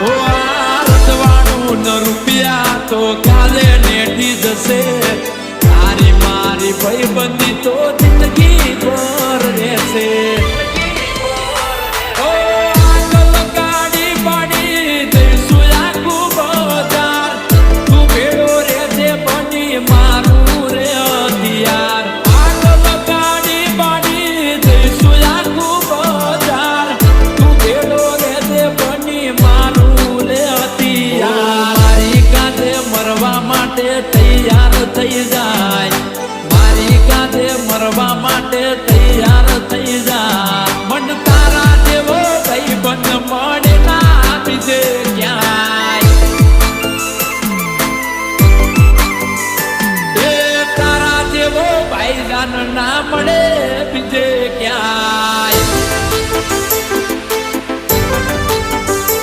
ઓ આ રજવાડું ન રૂપિયા તો કાલે નેઠી માટે તૈયાર થઈ જાય. મારી કાંધે મરવા માટે તૈયાર થઈ જા મન તારા જેવો ભાઈ બંધ મળે ના આપી ક્યાંય. તારા જેવો ભાઈ ના મળે